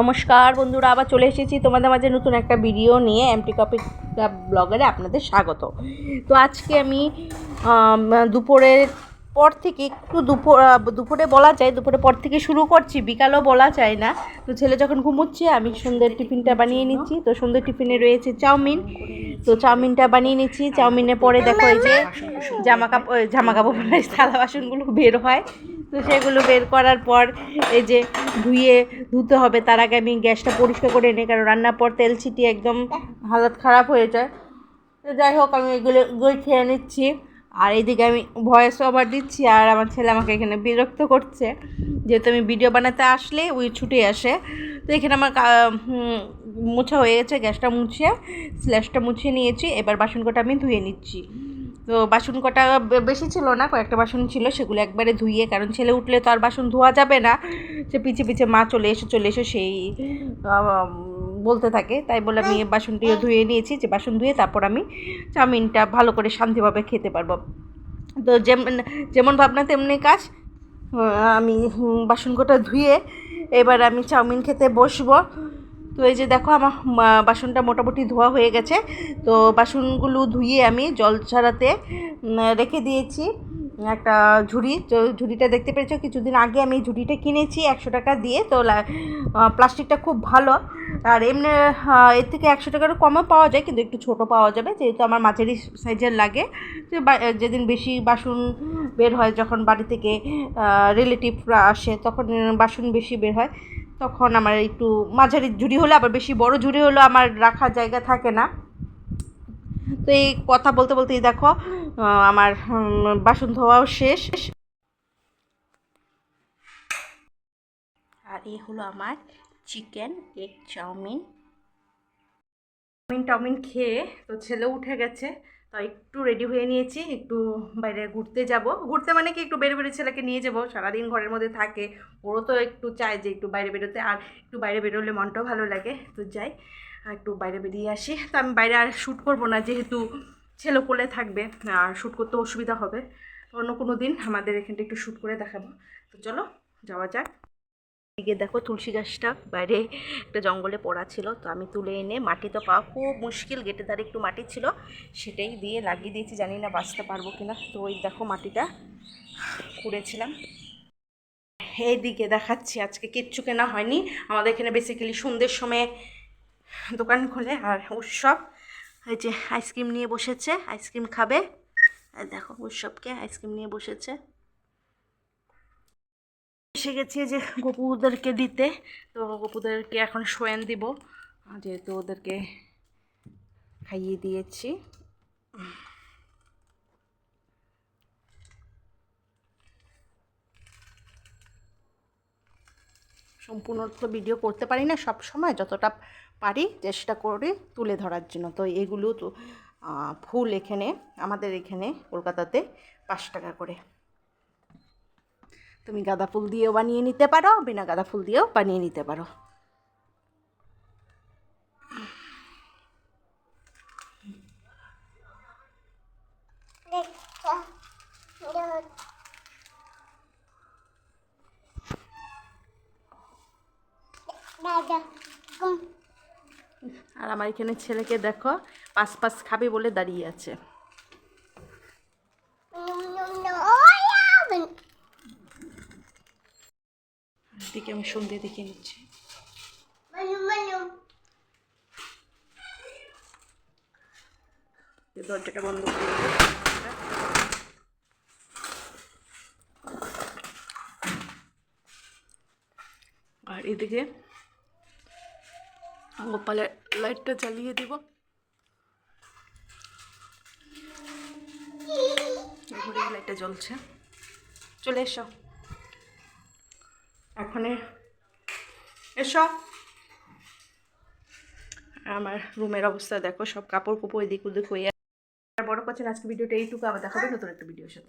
নমস্কার বন্ধুরা, আবার চলে এসেছি তোমাদের মাঝে নতুন একটা ভিডিও নিয়ে এমটি কপি ব্লগারে আপনাদের স্বাগত। তো আজকে আমি দুপুরের পর থেকে একটু দুপুর দুপুরে বলা যায়, দুপুরের পর থেকে শুরু করছি, বিকালও বলা যায় না। তো ছেলে যখন ঘুমোচ্ছে, আমি সন্ধ্যের টিফিনটা বানিয়ে নিচ্ছি। তো সন্ধ্যের টিফিনে রয়েছে চাউমিন। তো চাউমিনটা বানিয়ে নিচ্ছি। চাউমিনের পরে দেখো এই যে জামা কাপড় জামা কাপড় থালা বাসনগুলো বের হয়। তো সেগুলো বের করার পর এই যে ধুয়ে ধুতে হবে, তার আগে আমি গ্যাসটা পরিষ্কার করে নিই, কারণ রান্নার পর তেল ছিটিয়ে একদম হালত খারাপ হয়ে যায়। তো যাই হোক, আমি এগুলো এগুলো খেয়ে নিচ্ছি। আর এইদিকে আমি ভয়েস ওভার দিচ্ছি, আর আমার ছেলে আমাকে এখানে বিরক্ত করছে। যেহেতু আমি ভিডিও বানাতে আসলে ওই ছুটে আসে। তো এখানে আমার মোছা হয়ে গেছে, গ্যাসটা মুছে স্ল্যাশটা মুছিয়ে নিয়েছি। এবার বাসন কটা আমি ধুয়ে নিচ্ছি। তো বাসন কটা বেশি ছিল না, কয়েকটা বাসন ছিল, সেগুলো একবারে ধুইয়ে কারণ ছেলে উঠলে তো আর বাসন ধোয়া যাবে না। সে পিছে পিছে মা চলে এসো চলে এসো সেই বলতে থাকে। তাই বলে আমি বাসনটিও ধুয়ে নিয়েছি, যে বাসন ধুয়ে তারপর আমি চাউমিনটা ভালো করে শান্তিভাবে খেতে পারব। তো যেমন যেমন ভাবনা, তেমনি কাজ। আমি বাসন কটা ধুয়ে এবার আমি চাউমিন খেতে বসবো। তো এই যে দেখো আমার বাসনটা মোটামুটি ধোয়া হয়ে গেছে। তো বাসনগুলো ধুয়ে আমি জল ছাড়াতে রেখে দিয়েছি একটা ঝুড়ি। তো ঝুড়িটা দেখতে পেরেছ? কিছুদিন আগে আমি ঝুড়িটা কিনেছি একশো টাকা দিয়ে। তো প্লাস্টিকটা খুব ভালো। আর এমনি এর থেকে একশো টাকারও কমও পাওয়া যায়, কিন্তু একটু ছোট পাওয়া যাবে। যেহেতু আমার মাঝারি সাইজের লাগে। যেদিন বেশি বাসন বের হয়, যখন বাড়ি থেকে রিলেটিভরা আসে, তখন বাসন বেশি বের হয়। তখন আমার একটু মাঝারি ঝুড়ি হলে আবার বেশি বড় ঝুড়ি হলে আমার রাখার জায়গা থাকে না। তো এই কথা বলতে বলতেই দেখো আমার বাসন ধোয়াও শেষ। আর এই হলো আমার চিকেন এগ চাউমিন। চাউমিন টাউমিন খেয়ে তো ছেলে উঠে গেছে। তো একটু রেডি হয়ে নিয়েছি, একটু বাইরে ঘুরতে যাব। ঘুরতে মানে কি একটু বেরো বেরো ছেলেকে নিয়ে যাব, সারাদিন ঘরের মধ্যে থাকে। ওরও তো একটু চায় যে একটু বাইরে বেরোতে, আর একটু বাইরে বেরোলে মনটাও ভালো লাগে। তো যাই একটু বাইরে বেরিয়ে আসি। তো আমি বাইরে আর শ্যুট করব না, যেহেতু ছেলে কোলে থাকবে, আর শ্যুট করতে অসুবিধা হবে। অন্য কোনো দিন আমাদের এখানটা একটু শ্যুট করে দেখাবো। তো চলো, যাওয়া যাক। এদিকে দেখো তুলসী গাছটা বাইরে একটা জঙ্গলে পড়া ছিল, তো আমি তুলে এনে মাটি তো পাওয়া খুব মুশকিল গেটের ধারে একটু মাটি ছিল, সেটাই দিয়ে লাগিয়ে দিয়েছি, জানি না বাঁচতে পারব কিনা, তো ওই দেখো মাটিটা কুড়েছিলাম এইদিকে দেখাচ্ছি, আজকে কিচ্ছু কেনা হয়নি, আমাদের এখানে বেসিক্যালি সন্ধ্যের সময় দোকান খোলে আর উৎসব, এই যে আইসক্রিম নিয়ে বসেছে আইসক্রিম খাবে দেখো উৎসবকে আইসক্রিম নিয়ে বসেছে। এসে গেছি যে গপুদেরকে দিতে। তো গপুদেরকে এখন শোয়েন দিব। যেহেতু ওদেরকে খাইয়ে দিয়েছি। সম্পূর্ণ তো ভিডিও করতে পারি না সব সময়, যতটা পারি চেষ্টা করি তুলে ধরার জন্য। তো এগুলো তো ফুল এখানে, আমাদের এখানে কলকাতাতে পাঁচ টাকা করে। তুমি গাঁদা ফুল দিয়েও বানিয়ে নিতে পারো, বিনা গাঁদা ফুল দিয়েও বানিয়ে নিতে পারো। আর আমার এখানে ছেলেকে দেখো পাঁচ পাঁচ খাবে বলে দাঁড়িয়ে আছে। এদিকে আমি সন্ধে দেখে নিচ্ছি। দরজাটা বন্ধ করে আর এদিকে গোপালের লাইটটা জ্বালিয়ে দিব। ঘুরে লাইটটা জ্বলছে। চলে এসো। এখন এসো। আমার রুমের অবস্থা দেখো, সব কাপড় কুপড় এদিক ওদিক হয়ে বড় করছেন আজকে ভিডিওটা এইটুকু, আবার দেখাবে নতুন একটা ভিডিওর সাথে।